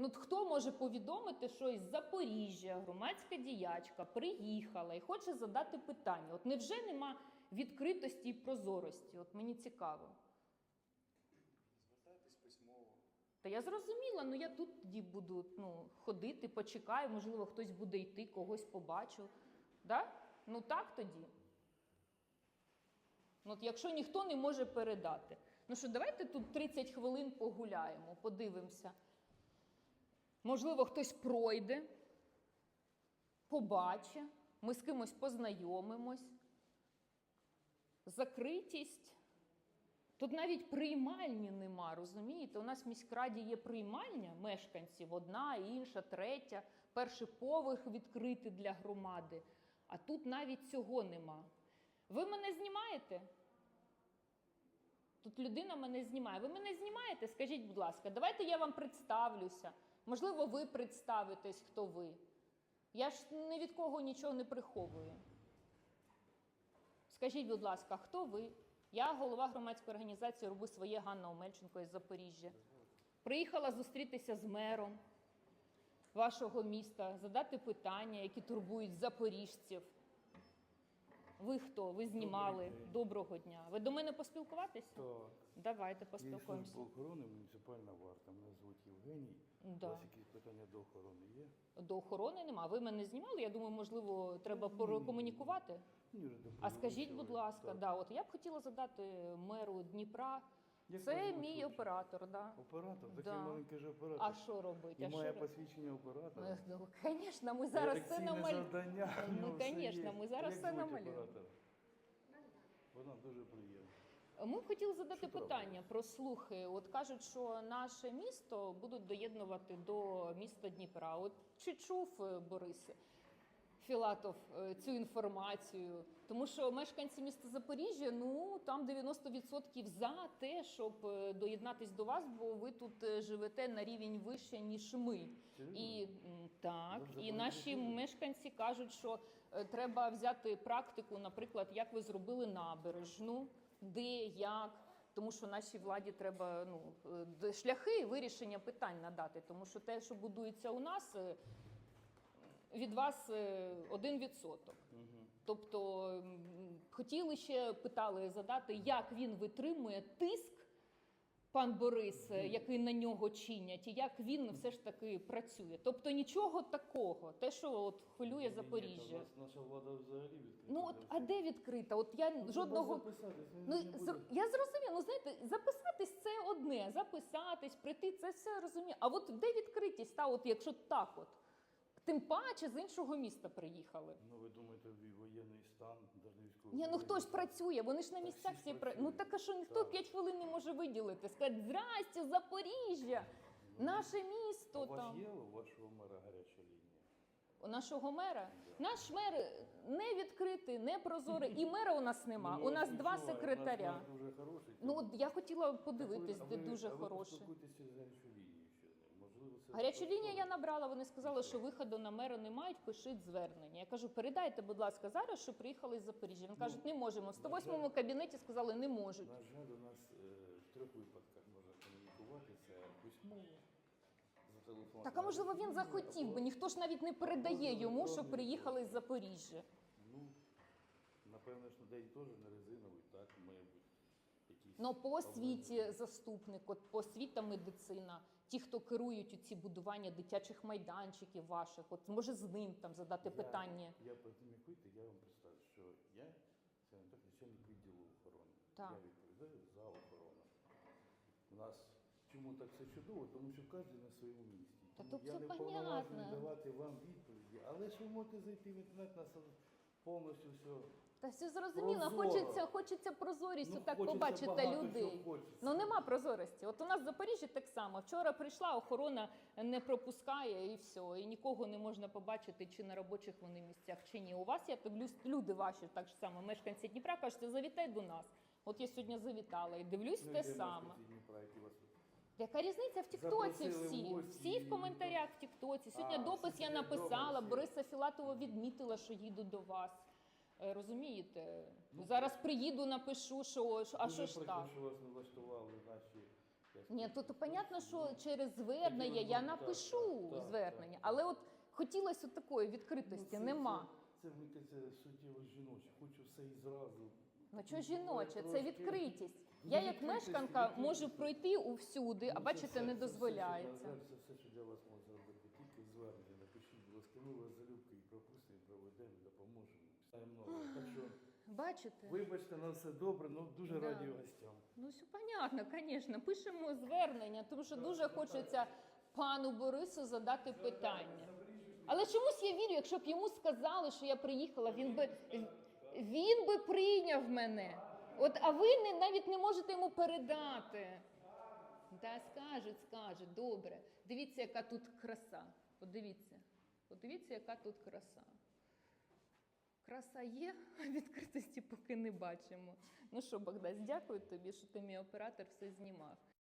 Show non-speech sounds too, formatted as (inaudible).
Ну, хто може повідомити, що із Запоріжжя громадська діячка приїхала і хоче задати питання? От невже нема відкритості і прозорості? От мені цікаво. Звертайтесь письмово. Та я зрозуміла, ну я тут тоді буду ну, ходити, почекаю, можливо, хтось буде йти, когось побачу. Да? Ну так тоді. Ну, от якщо ніхто не може передати. Ну що, давайте тут 30 хвилин погуляємо, подивимося. Можливо, хтось пройде, побачить, ми з кимось познайомимось. Закритість. Тут навіть приймальні нема, розумієте? У нас в міськраді є приймальня мешканців, одна, інша, третя, перший поверх відкритий для громади. А тут навіть цього нема. Ви мене знімаєте? Тут людина мене знімає. Ви мене знімаєте? Скажіть, будь ласка, давайте я вам представлюся. Можливо, ви представитесь, хто ви. Я ж ні від кого нічого не приховую. Скажіть, будь ласка, хто ви? Я голова громадської організації Роби своє Ганна Омельченко із Запоріжжя. Приїхала зустрітися з мером вашого міста, задати питання, які турбують запоріжців. Ви хто? Ви знімали? Добрий день. Доброго дня. Ви до мене поспілкуватися? Так. Давайте Я поспілкуємося. служба охорони, муніципальна варта. Мене звуть Євгеній. У Да. вас якісь питання до охорони є? До охорони нема. Ви мене знімали. Я думаю, можливо, треба Ні. прокомунікувати. Ні, вже А скажіть, будь ласка, так. да, от я б хотіла задати меру Дніпра. Як Це мій звуть? оператор, да. Оператор? Такий Да. маленький же оператор. А що робити? І має посвідчення оператора. Ну, звісно, ми зараз все Редакційне намалюємо. Ну, все є. ми зараз все намалюємо. Вона дуже приємна. Ми б хотіли задати Що питання про слухи. От кажуть, що наше місто будуть доєднувати до міста Дніпра. От чи чув е, Борис Філатов е, цю інформацію? Тому що мешканці міста Запоріжжя, ну там 90% за те, щоб е, доєднатись до вас, бо ви тут е, живете на рівень вище ніж ми. Серйозно? І так, і наші мешканці кажуть, що е, треба взяти практику, наприклад, як ви зробили набережну, де, як. Тому що нашій владі треба ну, е, шляхи вирішення питань надати. Тому що те, що будується у нас, е, від вас е, один відсоток. Тобто хотіли ще питали задати, як він витримує тиск, пан Борис, е, який на нього чинять, і як він все ж таки працює. Тобто нічого такого, те, що от хвилює Ні, ні, Запоріжжя. та нас Наша влада взагалі відкрита. Ну от а де відкрита? От я Ну, жодного. записатись, Ну зр- я зрозуміла, ну знаєте, записатись це одне, записатись, прийти, це все розумію. А от де відкритість, та от якщо так, от тим паче з іншого міста приїхали. Ну ви думаєте, воєнний стан, військовий. Ні, ну хто ж працює? Вони ж на місцях всі всі ж пра... Ну працюють. так а що ніхто Так. 5 хвилин не може виділити? Сказати, здрасте, Запоріжжя, наше місто У вас є у вашого мера гаряча лінія? У нашого мера. Наш мер не відкритий, не прозорий, і мера у нас нема. Ну, У нас два секретаря. Ну от я хотіла подивитись, ви- де а ви- дуже а Гарячу лінію я набрала. Вони сказали, що виходу на мера не мають, пишіть звернення. Я кажу, передайте, будь ласка, зараз, що приїхали з Запоріжжя. Він кажуть, не можемо. В 108-му кабінеті сказали, не можуть. На жаль, у нас е, в трьох випадках можна комунікувати це письмово. Так, а можливо, він захотів би. Ніхто ж навіть не передає йому, що приїхали з Запоріжжя. Ну, напевно, що день теж не резиновий, так, якісь. Ну по освіті заступник, от по освіта медицина, ті, хто керують у ці будування дитячих майданчиків ваших, от може з ним там задати Я- питання. Я подімікуйте, я вам представлю, що я це так начальник відділу охорони. Так. Я відповідаю за охорону. У нас чому так все чудово? Тому що кожен на своєму місці. Та Тому тут я все не понятно. давати вам відповіді, але ж ви можете зайти в інтернет на сайт, повністю все. Та все зрозуміло, Прозоро. хочеться, хочеться прозорістю Ну, так хочеться побачити багато людей. чого хочеться. Ну нема прозорості. От у нас в Запоріжжі так само. Вчора прийшла, охорона не пропускає і все. І нікого не можна побачити, чи на робочих вони місцях, чи ні. У вас я дивлюсь, люди ваші, так само, мешканці Дніпра, кажуть, завітай до нас. От я сьогодні завітала і дивлюсь Ну, те саме. Яка різниця в Тіктоці Запросили в всі? гості Всі в і- коментарях в Тіктоці. Сьогодні А, допис я написала. Бориса Філатова відмітила, що їду до вас. Е, Розумієте? Зараз приїду, напишу, що що- а що ж так? що вас не влаштували наші, Ні, то, то понятно, що через звернення я напишу так, звернення, так. але от хотілося от такої відкритості, Ну, це- нема. Це, це мені кажеться, суттєво жіноче. Хочу все і зразу. Ну що жіноче, це відкритість. Ну, Я як мешканка можу пройти увсюди, а Ну, це бачите, не це дозволяється. Це все, що для вас можна зробити. Тільки звернення напишіть, будь ласка, ми вас залюбки і пропустимо, проведемо, допоможемо. Так що, Бачите? вибачте, на все добре, ну дуже Да. раді гостям. Ну, все понятно, звісно. Пишемо звернення, тому що дуже хочеться пану Борису задати питання. Але чомусь я вірю, якщо б йому сказали, що я приїхала, він би він би прийняв мене. От, а ви не, навіть не можете йому передати. Та скажуть, скажуть, добре. Дивіться, яка тут краса. Подивіться. Подивіться, яка тут краса. Краса є, а (laughs) відкритості поки не бачимо. Ну що, Богдас, дякую тобі, що ти мій оператор все знімав.